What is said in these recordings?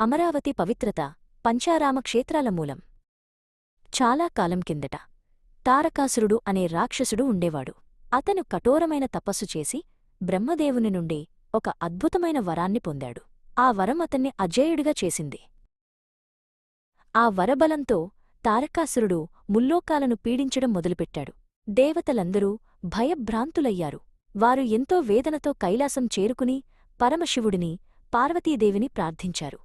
అమరావతి పవిత్రత పంచారామ క్షేత్రాల మూలం. చాలా కాలం కిందట తారకాసురుడు అనే రాక్షసుడు ఉండేవాడు. అతను కఠోరమైన తపస్సు చేసి బ్రహ్మదేవుని నుండి ఒక అద్భుతమైన వరాన్ని పొందాడు. ఆ వరం అతన్ని అజేయుడిగా చేసింది. ఆ వరబలంతో తారకాసురుడు ముల్లోకాలను పీడించడం మొదలుపెట్టాడు. దేవతలందరూ భయభ్రాంతులయ్యారు. వారు ఎంతో వేదనతో కైలాసం చేరుకుని పరమశివుడిని పార్వతీదేవిని ప్రార్థించారు.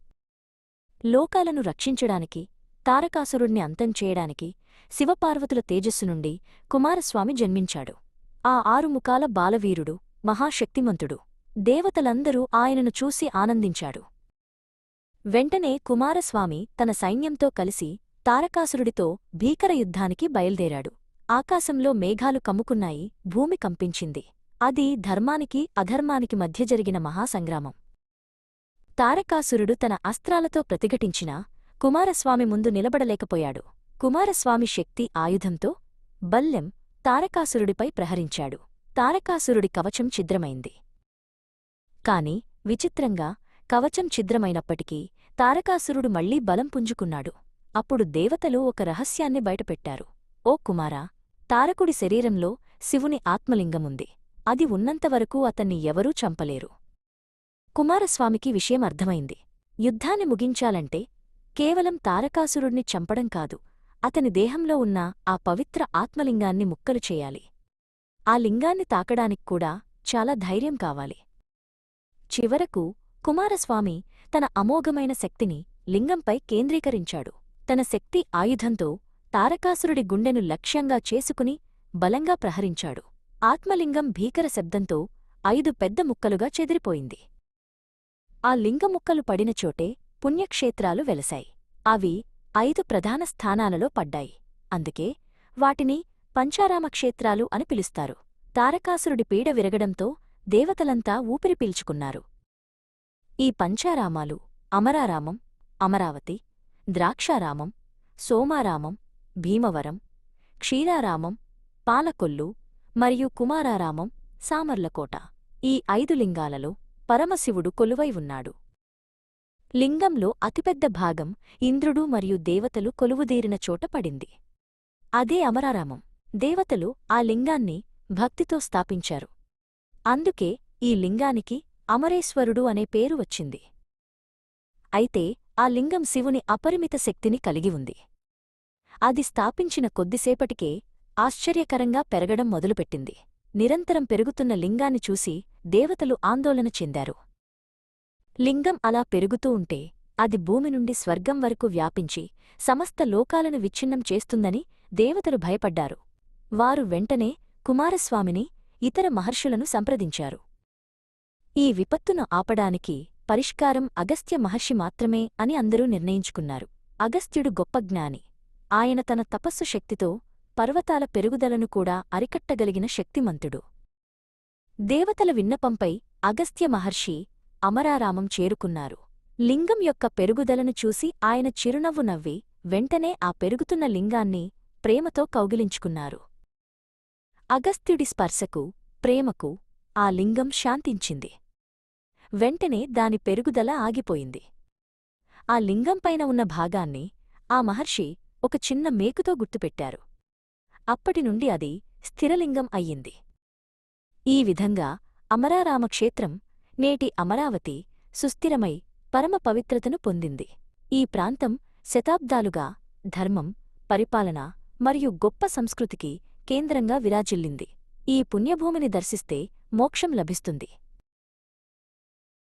లోకాలను రక్షించడానికి తారకాసురుణ్ణి అంతం చేయడానికి శివపార్వతుల తేజస్సు నుండి కుమారస్వామి జన్మించాడు. ఆ ఆరుముఖాల బాలవీరుడు మహాశక్తిమంతుడు. దేవతలందరూ ఆయనను చూసి ఆనందించాడు వెంటనే కుమారస్వామి తన సైన్యంతో కలిసి తారకాసురుడితో భీకర యుద్ధానికి బయల్దేరాడు. ఆకాశంలో మేఘాలు కమ్ముకున్నాయి భూమి కంపించింది. అది ధర్మానికి అధర్మానికి మధ్య జరిగిన మహాసంగ్రామం. తారకాసురుడు తన అస్త్రాలతో ప్రతిఘటించినా కుమారస్వామి ముందు నిలబడలేకపోయాడు. కుమారస్వామి శక్తి ఆయుధంతో బల్లెం తారకాసురుడిపై ప్రహరించాడు. తారకాసురుడి కవచం ఛిద్రమైంది. కాని విచిత్రంగా కవచం ఛిద్రమైనప్పటికీ తారకాసురుడు మళ్ళీ బలం పుంజుకున్నాడు. అప్పుడు దేవతలు ఒక రహస్యాన్ని బయటపెట్టారు. ఓ కుమారా తారకుడి శరీరంలో శివుని ఆత్మలింగముంది. అది ఉన్నంతవరకు అతన్ని ఎవరూ చంపలేరు. కుమారస్వామికి విషయం అర్థమైంది. యుద్ధాన్ని ముగించాలంటే కేవలం తారకాసురుణ్ణి చంపడం కాదు అతని దేహంలో ఉన్న ఆ పవిత్ర ఆత్మలింగాన్ని ముక్కలు చేయాలి. ఆ లింగాన్ని తాకడానిక్కూడా చాలా ధైర్యం కావాలి. చివరకు కుమారస్వామి తన అమోఘమైన శక్తిని లింగంపై కేంద్రీకరించాడు. తన శక్తి ఆయుధంతో తారకాసురుడి గుండెను లక్ష్యంగా చేసుకుని బలంగా ప్రహరించాడు. ఆత్మలింగం భీకర శబ్దంతో ఐదు పెద్ద ముక్కలుగా చెదిరిపోయింది. ఆ లింగముక్కలు పడిన చోటే పుణ్యక్షేత్రాలు వెలసాయి అవి ఐదు ప్రధాన స్థానాలలో పడ్డాయి. అందుకే వాటిని పంచారామక్షేత్రాలు అని పిలుస్తారు. తారకాసురుడి పీడ విరగడంతో దేవతలంతా ఊపిరి పీల్చుకున్నారు. ఈ పంచారామాలు అమరారామం అమరావతి ద్రాక్షారామం సోమారామం భీమవరం క్షీరారామం పాలకొల్లు మరియు కుమారారామం సామర్లకోట ఈ ఐదు లింగాలలో పరమశివుడు కొలువై ఉన్నాడు. లింగంలో అతిపెద్ద భాగం ఇంద్రుడు మరియు దేవతలు కొలువుదీరిన చోట పడింది. అదే అమరారామం. దేవతలు ఆ లింగాన్ని భక్తితో స్థాపించారు. అందుకే ఈ లింగానికి అమరేశ్వరుడు అనే పేరు వచ్చింది. అయితే ఆ లింగం శివుని అపరిమిత శక్తిని కలిగి ఉంది. అది స్థాపించిన కొద్దిసేపటికే ఆశ్చర్యకరంగా పెరగడం మొదలుపెట్టింది. నిరంతరం పెరుగుతున్న లింగాన్ని చూసి దేవతలు ఆందోళన చెందారు. లింగం అలా పెరుగుతూ ఉంటే అది భూమి నుండి స్వర్గం వరకు వ్యాపించి సమస్త లోకాలను విచ్ఛిన్నం చేస్తుందని దేవతలు భయపడ్డారు. వారు వెంటనే కుమారస్వామిని ఇతర మహర్షులను సంప్రదించారు. ఈ విపత్తును ఆపడానికి పరిష్కారం అగస్త్య మహర్షి మాత్రమే అని అందరూ నిర్ణయించుకున్నారు. అగస్త్యుడు గొప్ప జ్ఞాని. ఆయన తన తపస్సు శక్తితో పర్వతాల పెరుగుదలను కూడా అరికట్టగలిగిన శక్తిమంతుడు. దేవతల విన్నపంపై అగస్త్య మహర్షి అమరారామం చేరుకున్నారు. లింగం యొక్క పెరుగుదలను చూసి ఆయన చిరునవ్వు నవ్వి వెంటనే ఆ పెరుగుతున్న లింగాన్ని ప్రేమతో కౌగిలించుకున్నారు. అగస్త్యుడి స్పర్శకు ప్రేమకు ఆ లింగం శాంతించింది. వెంటనే దాని పెరుగుదల ఆగిపోయింది. ఆ లింగంపైన ఉన్న భాగాన్ని ఆ మహర్షి ఒక చిన్న మేకుతో గుర్తుపెట్టారు. అప్పటినుండి అది స్థిరలింగం అయ్యింది. ఈ విధంగా అమరారామక్షేత్రం నేటి అమరావతి సుస్థిరమై పరమ పవిత్రతను పొందింది. ఈ ప్రాంతం శతాబ్దాలుగా ధర్మం పరిపాలన మరియు గొప్ప సంస్కృతికి కేంద్రంగా విరాజిల్లింది. ఈ పుణ్యభూమిని దర్శిస్తే మోక్షం లభిస్తుంది.